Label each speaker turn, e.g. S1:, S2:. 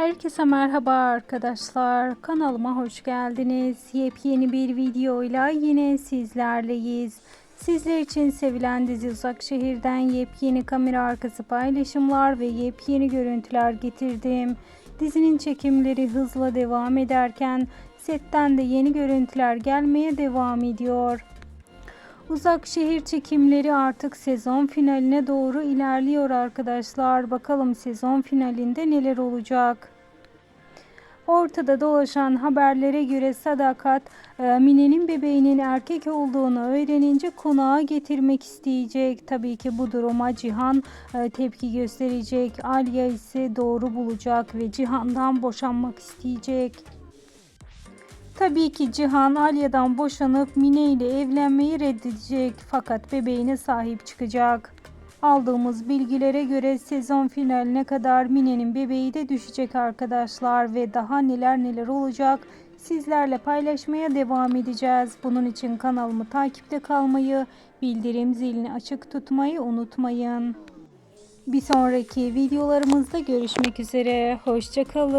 S1: Herkese merhaba arkadaşlar. Kanalıma hoş geldiniz. Yepyeni bir videoyla yine sizlerleyiz. Sizler için sevilen dizi Uzak Şehir'den yepyeni kamera arkası paylaşımlar ve yepyeni görüntüler getirdim. Dizinin çekimleri hızla devam ederken setten de yeni görüntüler gelmeye devam ediyor. Uzak şehir çekimleri artık sezon finaline doğru ilerliyor arkadaşlar. Bakalım sezon finalinde neler olacak? Ortada dolaşan haberlere göre Sadakat e, Mine'nin bebeğinin erkek olduğunu öğrenince konağa getirmek isteyecek. Tabii ki bu duruma Cihan e, tepki gösterecek. Alya ise doğru bulacak ve Cihan'dan boşanmak isteyecek. Tabii ki Cihan Alya'dan boşanıp Mine ile evlenmeyi reddedecek fakat bebeğine sahip çıkacak. Aldığımız bilgilere göre sezon finaline kadar Mine'nin bebeği de düşecek arkadaşlar ve daha neler neler olacak sizlerle paylaşmaya devam edeceğiz. Bunun için kanalımı takipte kalmayı, bildirim zilini açık tutmayı unutmayın. Bir sonraki videolarımızda görüşmek üzere. Hoşçakalın.